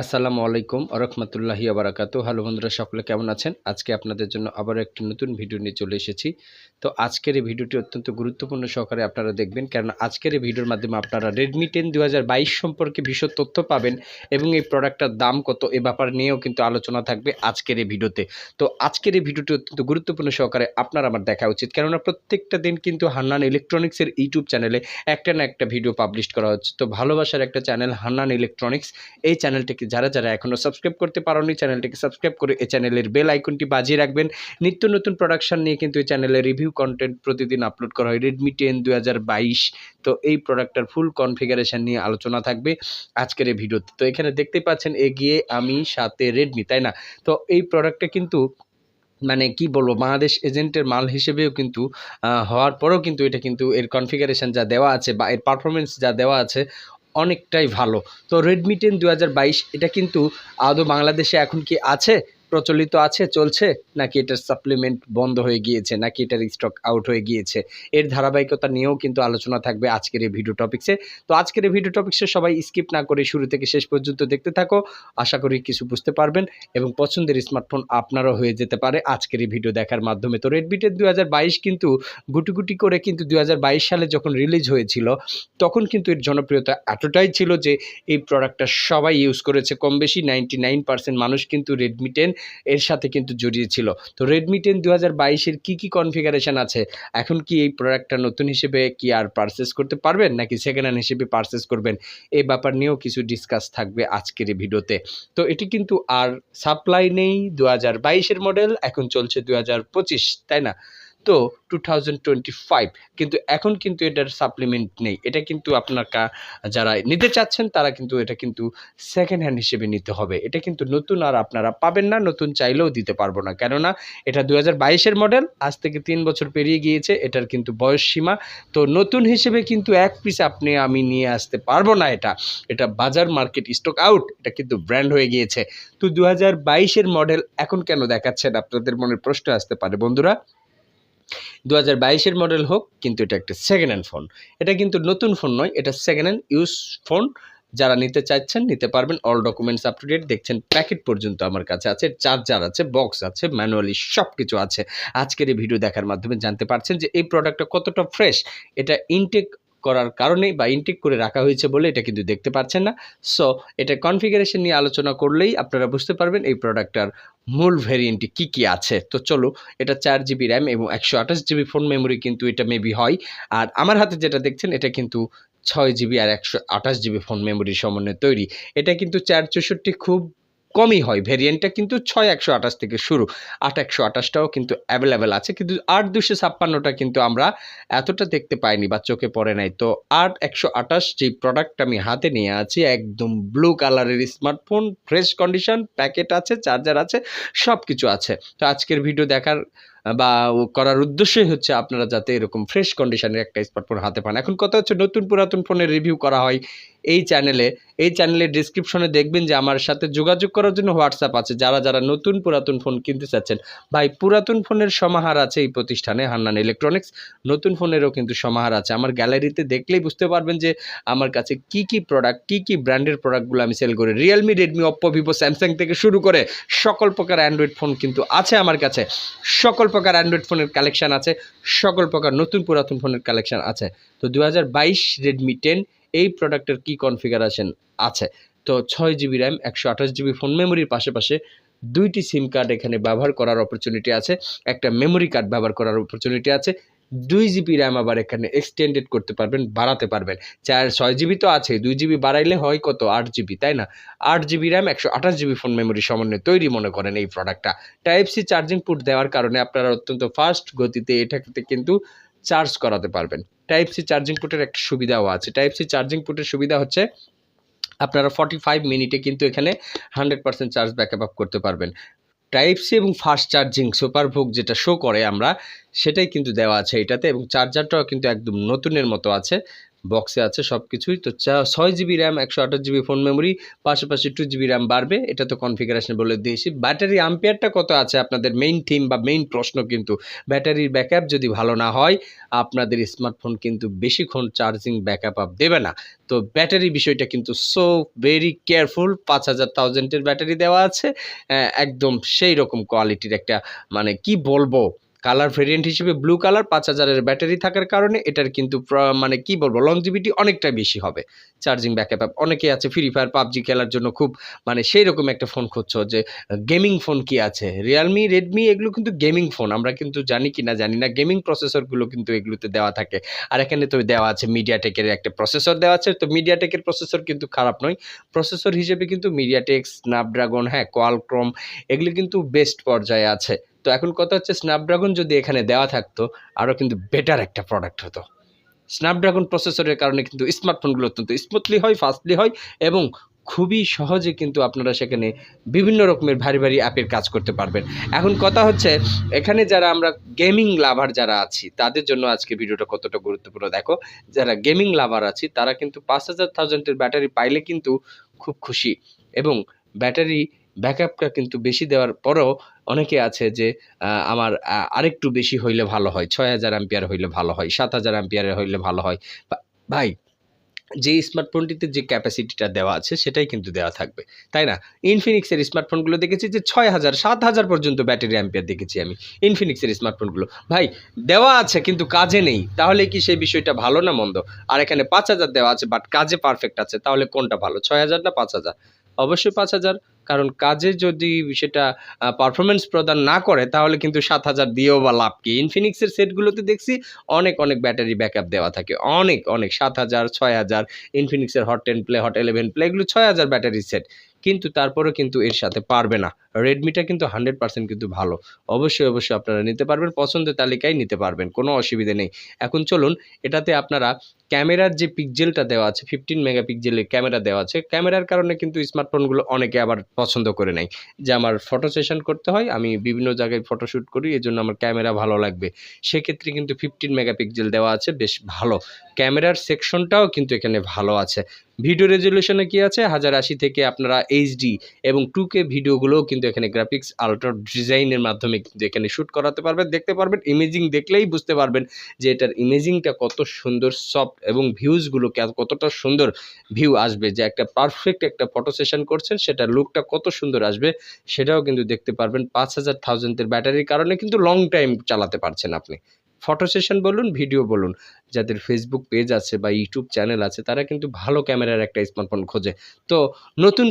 আসসালামু আলাইকুম আরহামতুল্লাহি আবরাকাতু হ্যালো বন্ধুরা, সকলে কেমন আছেন? আজকে আপনাদের জন্য আবার একটি নতুন ভিডিও নিয়ে চলে এসেছি। তো আজকের এই ভিডিওটি অত্যন্ত গুরুত্বপূর্ণ সহকারে আপনারা দেখবেন কারণ আজকের এই ভিডিওর মাধ্যমে আপনারা রেডমি টেন দু হাজার বাইশ সম্পর্কে বিশদ তথ্য পাবেন এবং এই প্রোডাক্টটার দাম কত, এ ব্যাপার নিয়েও কিন্তু আলোচনা থাকবে আজকের এই ভিডিওতে। তো আজকের এই ভিডিওটি অত্যন্ত গুরুত্বপূর্ণ সহকারে আপনার আমার দেখা উচিত, কেননা প্রত্যেকটা দিন কিন্তু হান্নান ইলেকট্রনিক্সের ইউটিউব চ্যানেলে একটা না একটা ভিডিও পাবলিশ করা হচ্ছে। তো ভালোবাসার একটা চ্যানেল হান্নান ইলেকট্রনিক্স এই চ্যানেলটিকে যারা যারা এখনও সাবস্ক্রাইব করতে পারোনি, চ্যানেলটিকে সাবস্ক্রাইব করে এই চ্যানেলের বেল আইকনটি বাজিয়ে রাখবেন। নিত্য নতুন প্রোডাকশন নিয়ে কিন্তু এই চ্যানেলে রিভিউ কন্টেন্ট প্রতিদিন আপলোড করা হয়। রেডমি টেন দু হাজার বাইশ। তো এই প্রোডাক্টটার ফুল কনফিগারেশন নিয়ে আলোচনা থাকবে আজকের এই ভিডিওতে তো। এখানে দেখতে পাচ্ছেন, এগিয়ে আমি, সাথে রেডমি তাই না? তো এই প্রোডাক্টটা কিন্তু মানে কি বলব, বাংলাদেশ এজেন্টের মাল হিসেবেও কিন্তু হওয়ার পরেও কিন্তু এটা কিন্তু এর কনফিগারেশন যা দেওয়া আছে বা এর পারফরমেন্স যা দেওয়া আছে অনেকটাই ভালো। তো রেডমি টেন দু হাজার বাইশ, এটা কিন্তু আদৌ বাংলাদেশে এখন কি আছে? প্রচলিত আছে, চলছে? নাকি এটার সাপ্লিমেন্ট বন্ধ হয়ে গিয়েছে? নাকি এটার স্টক আউট হয়ে গিয়েছে? এর ধারাবাহিকতা নিয়েও কিন্তু আলোচনা থাকবে আজকের এই ভিডিও টপিক্সে তো আজকের এই ভিডিও টপিক্সে সবাই স্কিপ না করে শুরু থেকে শেষ পর্যন্ত দেখতে থাকো। আশা করি কিছু বুঝতে পারবেন এবং পছন্দের স্মার্টফোন আপনারও হয়ে যেতে পারে। আজকের এই ভিডিও দেখার মাধ্যমে তো রেডমি টেন দু কিন্তু গুটি গুটি করে কিন্তু দু হাজার বাইশ সালে যখন রিলিজ হয়েছিল, তখন কিন্তু এর জনপ্রিয়তা এতটাই ছিল যে এই প্রোডাক্টটা সবাই ইউজ করেছে। কম বেশি নাইনটি মানুষ কিন্তু রেডমি টেন এর সাথে কিন্তু জড়িয়ে ছিল। তো রেডমি টেন দু হাজার বাইশের কী কী কনফিগারেশন আছে? এখন কি এই প্রোডাক্টটা নতুন হিসেবে কি আর পারচেস করতে পারবেন? নাকি সেকেন্ড হ্যান্ড হিসেবে পারচেস করবেন? এই ব্যাপার নিয়েও কিছু ডিসকাস থাকবে আজকের এই ভিডিওতে। তো এটি কিন্তু আর সাপ্লাই নেই দু হাজার বাইশের মডেল এখন চলছে দু হাজার পঁচিশ, তাই না? তো টু কিন্তু এখন কিন্তু এটার সাপ্লিমেন্ট নেই। এটা কিন্তু আপনার যারা নিতে চাচ্ছেন, তারা কিন্তু এটা কিন্তু সেকেন্ড হ্যান্ড হিসেবে নিতে হবে। এটা কিন্তু নতুন আর আপনারা পাবেন না, নতুন চাইলেও দিতে পারব না। কেননা এটা দু হাজার মডেল আজ থেকে তিন বছর পেরিয়ে গিয়েছে, এটার কিন্তু বয়স সীমা। তো নতুন হিসেবে কিন্তু এক পিস আপনি, আমি নিয়ে আসতে পারব না এটা। এটা বাজার মার্কেট স্টক আউট এটা কিন্তু ব্র্যান্ড হয়ে গিয়েছে। তো দু হাজার মডেল এখন কেন দেখাচ্ছেন? আপনাদের মনে প্রশ্ন আসতে পারে, বন্ধুরা। দু হাজার বাইশের মডেল হোক, কিন্তু এটা একটা সেকেন্ড হ্যান্ড ফোন এটা কিন্তু নতুন ফোন নয়, এটা সেকেন্ড হ্যান্ড ইউজ ফোন যারা নিতে চাইছেন নিতে পারবেন। All documents up to date দেখছেন প্যাকেট পর্যন্ত আমার কাছে আছে। চার্জার আছে বক্স আছে ম্যানুয়ালি সব কিছু আছে। আজকের এই ভিডিও দেখার মাধ্যমে জানতে পারছেন যে এই প্রোডাক্টটা কতটা ফ্রেশ এটা ইনটেক করার কারণে বা ইনটেক করে রাখা হয়েছে বলে এটা কিন্তু দেখতে পাচ্ছেন না। সো এটা কনফিগারেশন নিয়ে আলোচনা করলেই আপনারা বুঝতে পারবেন এই প্রোডাক্টটার মূল ভেরিয়েন্টটি কী কী আছে। তো চলো, এটা চার জিবি র্যাম এবং একশো আঠাশ জিবি ফোন মেমোরি কিন্তু এটা মেবি হয়। আর আমার হাতে যেটা দেখছেন, এটা কিন্তু ছয় জিবি আর একশো আঠাশ জিবি ফোন মেমোরির সমন্বয়ে তৈরি। এটা কিন্তু চার চৌষট্টি খুব কমই হয়। ভেরিয়েন্টটা কিন্তু ছয় একশো আঠাশ থেকে শুরু। আট একশো আঠাশটাও কিন্তু অ্যাভেলেবেল আছে। কিন্তু আট দুশো ছাপ্পান্নটা কিন্তু আমরা এতটা দেখতে পাইনি বা চোখে পড়ে নাই। তো আট একশো আঠাশ যে প্রোডাক্ট আমি হাতে নিয়ে আছি, একদম ব্লু কালারের স্মার্টফোন ফ্রেশ কন্ডিশন প্যাকেট আছে চার্জার আছে সব কিছু আছে। তো আজকের ভিডিও দেখার, বা করার উদ্দেশ্যই হচ্ছে আপনারা যাতে এরকম ফ্রেশ কন্ডিশনের একটা স্মার্টফোন হাতে পান। এখন কথা হচ্ছে নতুন পুরাতন ফোনের রিভিউ করা হয়। এই চ্যানেলে এই চ্যানেলের ডিসক্রিপশনে দেখবেন যে আমার সাথে যোগাযোগ করার জন্য হোয়াটসঅ্যাপ আছে। যারা যারা নতুন পুরাতন ফোন কিনতে চাচ্ছেন, ভাই পুরাতন ফোনের সমাহার আছে এই প্রতিষ্ঠানে হান্নান ইলেকট্রনিক্স নতুন ফোনেরও কিন্তু সমাহার আছে। আমার গ্যালারিতে দেখলেই বুঝতে পারবেন যে আমার কাছে কি কি প্রোডাক্ট কি কি ব্র্যান্ডের প্রোডাক্টগুলো আমি সেল করি। Realme Redmi Oppo Vivo Samsung থেকে শুরু করে সকল প্রকার অ্যান্ড্রয়েড ফোন কিন্তু আছে আমার কাছে। সকল প্রকার অ্যান্ড্রয়েড ফোনের কালেকশান আছে, সকল প্রকার নতুন পুরাতন ফোনের কালেকশান আছে। তো দু হাজার বাইশ রেডমি টেন এই প্রোডাক্টের কি কনফিগারেশন আছে। তো ছয় জিবি র্যাম একশো আঠাশ জিবি ফোন মেমোরির পাশাপাশি দুইটি সিম কার্ড এখানে ব্যবহার করার অপরচুনিটি আছে। একটা মেমোরি কার্ড ব্যবহার করার অপরচুনিটি আছে। দুই জিবি র্যাম আবার এখানে এক্সটেন্ডেড করতে পারবেন, বাড়াতে পারবেন। চার, ছয় জিবি তো আছে দুই জিবি বাড়াইলে হয় কত? আট জিবি তাই না? আট জিবি র্যাম একশো আঠাশ জিবি ফোন মেমোরি সমন্বয়ে তৈরি মনে করেন এই প্রোডাক্টটা টাইপ সি চার্জিং পুট দেওয়ার কারণে আপনারা অত্যন্ত ফাস্ট গতিতে এটাতে কিন্তু চার্জ করাতে পারবেন। টাইপ সি চার্জিং পুটের একটা সুবিধাও আছে। টাইপ সি চার্জিং পুটের সুবিধা হচ্ছে আপনারা ফর্টি ফাইভ মিনিটে কিন্তু এখানে hundred percent charge backup up করতে পারবেন। টাইপ সি এবং ফাস্ট চার্জিং সুপারভোগ যেটা শো করে আমরা, সেটাই কিন্তু দেওয়া আছে এটাতে এবং চার্জারটাও কিন্তু একদম নতুনের মতো আছে। বক্সে আছে সব কিছুই তো চা- ছয় জিবি র্যাম একশো আঠাশ জিবি ফোন মেমোরি পাশাপাশি টু জিবি র্যাম বাড়বে, এটা তো কনফিগারেশন বলে দিয়েছি। ব্যাটারি আম্পিয়ারটা কত আছে? আপনাদের মেইন থিম বা মেইন প্রশ্ন কিন্তু ব্যাটারির ব্যাকআপ যদি ভালো না হয়, আপনাদের স্মার্টফোন কিন্তু বেশিক্ষণ চার্জিং ব্যাকআপ আপ দেবে না। তো ব্যাটারি বিষয়টা কিন্তু সো ভেরি কেয়ারফুল পাঁচ হাজার থাউজেন্ডের ব্যাটারি দেওয়া আছে। একদম সেই রকম কোয়ালিটির একটা মানে কি বলব কালার ভেরিয়েন্ট হিসেবে ব্লু কালার পাঁচ হাজারের ব্যাটারি থাকার কারণে এটার কিন্তু মানে কি বলব লংজিভিটি অনেকটা বেশি হবে। চার্জিং ব্যাক ব্যাকআপ অনেকেই আছে ফ্রি ফায়ার পাবজি খেলার জন্য খুব মানে সেই রকম একটা ফোন খুঁজছো যে গেমিং ফোন কি আছে? রিয়েলমি রেডমি এগুলো কিন্তু গেমিং ফোন আমরা কিন্তু জানি কি না জানি না গেমিং প্রসেসরগুলো কিন্তু এগুলোতে দেওয়া থাকে। আর এখানে তো দেওয়া আছে মিডিয়াটেকের একটা প্রসেসর দেওয়া আছে, তো মিডিয়াটেকের প্রসেসর কিন্তু খারাপ নয়। প্রসেসর হিসেবে কিন্তু মিডিয়াটেক স্ন্যাপড্রাগন হ্যাঁ কোয়ালক্রম এগুলো কিন্তু বেস্ট পর্যায়ে আছে। তো এখন কথা হচ্ছে স্ন্যাপড্রাগন যদি এখানে দেওয়া থাকতো আরও কিন্তু বেটার একটা প্রোডাক্ট হতো। স্ন্যাপড্রাগন প্রসেসরের কারণে কিন্তু স্মার্টফোনগুলো অত্যন্ত স্মুথলি হয় ফাস্টলি হয় এবং খুবই সহজে কিন্তু আপনারা সেখানে বিভিন্ন রকমের ভারী ভারী অ্যাপের কাজ করতে পারবেন। এখন কথা হচ্ছে, এখানে যারা আমরা গেমিং লাভার যারা আছি, তাদের জন্য আজকে ভিডিওটা কতটা গুরুত্বপূর্ণ দেখো। যারা গেমিং লাভার আছি, তারা কিন্তু পাঁচ হাজার থাউজেন্ডের ব্যাটারি পাইলে কিন্তু খুব খুশি এবং ব্যাটারি ব্যাকআপটা কিন্তু বেশি দেওয়ার পরেও অনেকে আছে যে আমার আরেকটু বেশি হইলে ভালো হয়, ছয় হাজার অ্যাম্পিয়ার হইলে ভালো হয়, সাত হাজার অ্যাম্পিয়ারের হইলে ভালো হয়। ভাই, যে স্মার্টফোনটিতে যে ক্যাপাসিটিটা দেওয়া আছে, সেটাই কিন্তু দেওয়া থাকবে, তাই না? ইনফিনিক্সের স্মার্টফোনগুলো দেখেছি যে, ছয় হাজার, সাত হাজার পর্যন্ত ব্যাটারি অ্যাম্পিয়ার দেখেছি আমি ইনফিনিক্সের স্মার্টফোনগুলো ভাই, দেওয়া আছে কিন্তু কাজে নেই, তাহলে কি সেই বিষয়টা ভালো না মন্দ? আর এখানে পাঁচ হাজার দেওয়া আছে বাট কাজে পারফেক্ট আছে, তাহলে কোনটা ভালো, ছয় হাজার না পাঁচ হাজার? অবশ্যই পাঁচ হাজার। কারণ কাজে যদি সেটা পারফরমেন্স প্রদান না করে, তাহলে কিন্তু সাত হাজার দিয়েও বা লাভ কি? ইনফিনিক্সের সেটগুলোতে দেখছি অনেক অনেক ব্যাটারি ব্যাকআপ দেওয়া থাকে। অনেক অনেক, সাত হাজার, ছয় হাজার ইনফিনিক্সের hot ten play hot eleven play এগুলো ছয় হাজার ব্যাটারি সেট কিন্তু তারপরেও কিন্তু এর সাথে পারবে না। রেডমিটা কিন্তু হান্ড্রেড পার্সেন্ট কিন্তু ভালো। অবশ্যই অবশ্যই আপনারা নিতে পারবেন, পছন্দের তালিকায় নিতে পারবেন, কোনো অসুবিধে নেই। এখন চলুন, এটাতে আপনারা ক্যামেরার যে পিকজেলটা দেওয়া আছে ফিফটিন মেগাপিক্সেলের ক্যামেরা দেওয়া আছে, ক্যামেরার কারণে কিন্তু স্মার্টফোনগুলো অনেকে আবার পছন্দ করে নেয়। যে আমার ফটো সেশন করতে হয়, আমি বিভিন্ন জায়গায় ফটোশ্যুট করি এই জন্য আমার ক্যামেরা ভালো লাগবে। সেক্ষেত্রে কিন্তু ফিফটিন মেগাপিক্সেল দেওয়া আছে, বেশ ভালো। ক্যামেরার সেকশনটাও কিন্তু এখানে ভালো আছে। ভিডিও রেজলিউশনে কি আছে? হাজার আশি থেকে আপনারা এইচডি এবং টু কে ভিডিওগুলোও কিন্তু এখানে গ্রাফিক্স আল্ট্রা ডিজাইনের মাধ্যমে কিন্তু এখানে শ্যুট করাতে পারবেন। দেখতে পারবেন ইমেজিং দেখলেই বুঝতে পারবেন যে এটার ইমেজিংটা কত সুন্দর সফট এবং ভিউজগুলো কতটা সুন্দর ভিউ আসবে। যে একটা পারফেক্ট একটা ফটো সেশন করছেন, সেটার লুকটা কত সুন্দর আসবে, সেটাও কিন্তু দেখতে পারবেন। পাঁচ হাজার থাউজেন্ডের ব্যাটারির কারণে কিন্তু লং টাইম চালাতে পারছেন আপনি। ফটো সেশন বলুন ভিডিও বলুন। যাদের ফেসবুক পেজ আছে বা ইউটিউব চ্যানেল আছে, তারা কিন্তু ভালো ক্যামেরার একটা স্মার্টফোন খোঁজে। তো নতুন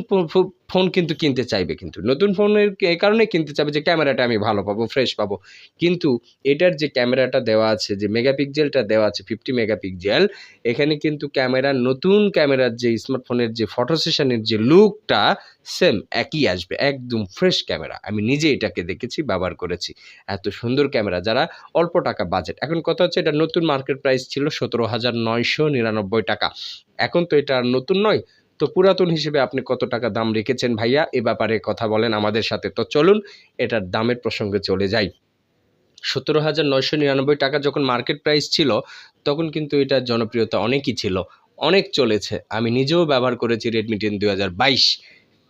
ফোন কিন্তু কিনতে চাইবে কিন্তু। নতুন ফোনের এই কারণে কিনতে চাইবে যে ক্যামেরাটা আমি ভালো পাবো ফ্রেশ পাবো। কিন্তু এটার যে ক্যামেরাটা দেওয়া আছে, যে মেগাপিক্সেলটা দেওয়া আছে ফিফটি মেগাপিক্সেল এখানে কিন্তু ক্যামেরা নতুন ক্যামেরার যে স্মার্টফোনের যে ফটো সেশনের যে লুকটা সেম একই আসবে। একদম ফ্রেশ ক্যামেরা আমি নিজে এটাকে দেখেছি, ব্যবহার করেছি। এত সুন্দর ক্যামেরা যারা অল্প টাকা বাজেট এখন কথা হচ্ছে এটা নতুন মার্কেট প্রাইস ছিল সতেরো হাজার নয়শো নিরানব্বই টাকা। এখন তো এটা নতুন নয়, তো পুরাতন হিসেবে আপনি কত টাকা দাম রেখেছেন ভাইয়া? এ ব্যাপারে কথা বলেন আমাদের সাথে। তো চলুন, এটার দামের প্রসঙ্গে চলে যাই। সতেরো হাজার নয়শো নিরানব্বই টাকা যখন মার্কেট প্রাইস ছিল, তখন কিন্তু এটার জনপ্রিয়তা অনেকই ছিল। অনেক চলেছে। আমি নিজেও ব্যবহার করেছি রেডমি টেন দু হাজার বাইশ।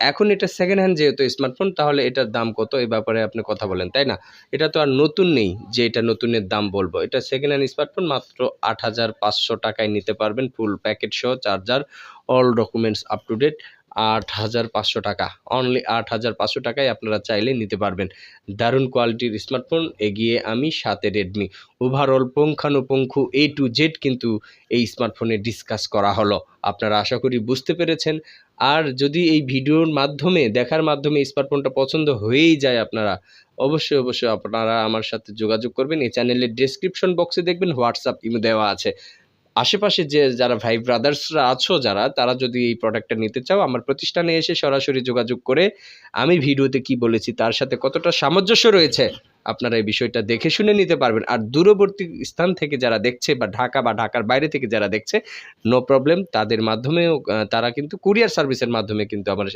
এখন এটা সেকেন্ড হ্যান্ড যেহেতু স্মার্টফোন তাহলে এটার দাম কত? এ ব্যাপারে আপনি কথা বলেন, তাই না? এটা তো আর নতুন নেই যে এটা নতুনের দাম বলব। এটা সেকেন্ড হ্যান্ড স্মার্টফোন মাত্র আট হাজার পাঁচশো টাকায় নিতে পারবেন ফুল প্যাকেট সহ charger all documents up to date আট হাজার পাঁচশো টাকা। অনলি আট হাজার পাঁচশো টাকায় আপনারা চাইলে নিতে পারবেন। দারুণ কোয়ালিটির স্মার্টফোন এগিয়ে আমি সাথে রেডমি ওভারঅল পুঙ্খানুপুঙ্খু এ টু জেড কিন্তু এই স্মার্টফোনে ডিসকাস করা হলো। আপনারা আশা করি বুঝতে পেরেছেন। আর যদি এই ভিডিওর মাধ্যমে, দেখার মাধ্যমে স্মার্টফোনটা পছন্দ হয়েই যায় আপনারা, অবশ্যই অবশ্যই আপনারা আমার সাথে যোগাযোগ করবেন। এই চ্যানেলের ডেসক্রিপশন বক্সে দেখবেন হোয়াটসঅ্যাপ ইমো দেওয়া আছে। আশেপাশে যে যারা ভাই ব্রাদার্সরা আছো যারা, তারা যদি এই প্রোডাক্টটা নিতে চাও, আমার প্রতিষ্ঠানে এসে সরাসরি যোগাযোগ করে আমি ভিডিওতে কি বলেছি, তার সাথে কতটা সামঞ্জস্য রয়েছে আপনারা এই বিষয়টা দেখে শুনে নিতে পারবেন। আর দূরবর্তী স্থান থেকে যারা দেখছে বা ঢাকা বা ঢাকার বাইরে থেকে যারা দেখছে নো প্রবলেম তাদের মাধ্যমেও তারা কিন্তু কুরিয়ার সার্ভিসের মাধ্যমে কিন্তু আমাদের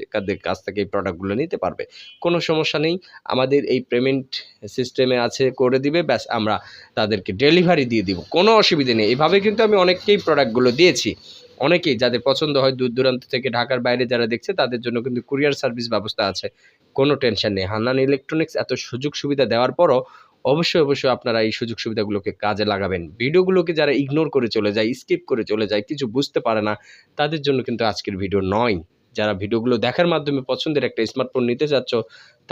কাছ থেকে এই প্রোডাক্টগুলো নিতে পারবে। কোনো সমস্যা নেই, আমাদের এই পেমেন্ট সিস্টেমে আছে, করে দিবে, ব্যাস আমরা তাদেরকে ডেলিভারি দিয়ে দিব। কোনো অসুবিধে নেই। এভাবে কিন্তু আমি অনেককেই প্রোডাক্টগুলো দিয়েছি। অনেকেই যাদের পছন্দ হয় দূর দূরান্ত থেকে ঢাকার বাইরে যারা দেখছে, তাদের জন্য কিন্তু কুরিয়ার সার্ভিস ব্যবস্থা আছে। কোনো টেনশন নেই। হান্নান ইলেকট্রনিক্স এত সুযোগ সুবিধা দেওয়ার পরও অবশ্যই অবশ্যই আপনারা এই সুযোগ সুবিধাগুলোকে কাজে লাগাবেন। ভিডিওগুলোকে যারা ইগনোর করে চলে যায় স্কিপ করে চলে যায়, কিছু বুঝতে পারে না, তাদের জন্য কিন্তু আজকের ভিডিও নয়। যারা ভিডিওগুলো দেখার মাধ্যমে পছন্দের একটা স্মার্টফোন নিতে চাচ্ছ,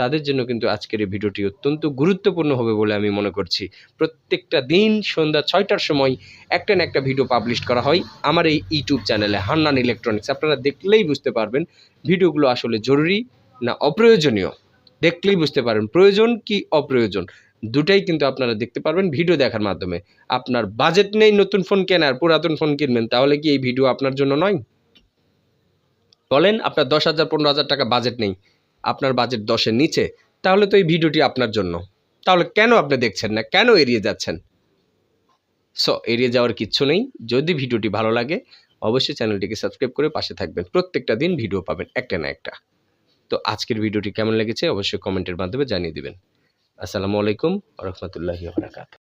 তাদের জন্য কিন্তু আজকের এই ভিডিওটি অত্যন্ত গুরুত্বপূর্ণ হবে বলে আমি মনে করছি। প্রত্যেকটা দিন সন্ধ্যা ছয়টার সময় একটা না একটা ভিডিও পাবলিশ করা হয় আমার এই ইউটিউব চ্যানেলে হান্নান ইলেকট্রনিক্স। আপনারা দেখলেই বুঝতে পারবেন, ভিডিওগুলো আসলে জরুরি। না, অপ্রয়োজনীয়। দেখলেই বুঝতে পারবেন, প্রয়োজন কি অপ্রয়োজন? দুটাই কিন্তু আপনারা দেখতে পারবেন ভিডিও দেখার মাধ্যমে। আপনার বাজেট নেই নতুন ফোন কেনার, পুরাতন ফোন কিনবেন, তাহলে কি এই ভিডিও আপনার জন্য নয়? বলেন, আপনার দশ হাজার, পনেরো হাজার টাকা বাজেট নেই, আপনার বাজেট দশের নিচে, তাহলে তো এই ভিডিওটি আপনার জন্য। তাহলে কেন আপনি দেখছেন না? কেন এড়িয়ে যাচ্ছেন? সো এড়িয়ে যাওয়ার কিচ্ছু নেই। যদি ভিডিওটি ভালো লাগে, অবশ্যই চ্যানেলটিকে সাবস্ক্রাইব করে পাশে থাকবেন। প্রত্যেকটা দিন ভিডিও পাবেন একটা না একটা। তো আজকের ভিডিওটি কেমন লেগেছে অবশ্যই কমেন্টের মাধ্যমে জানিয়ে দেবেন। আসসালামু আলাইকুম রহমতুল্লাহি বারাকাত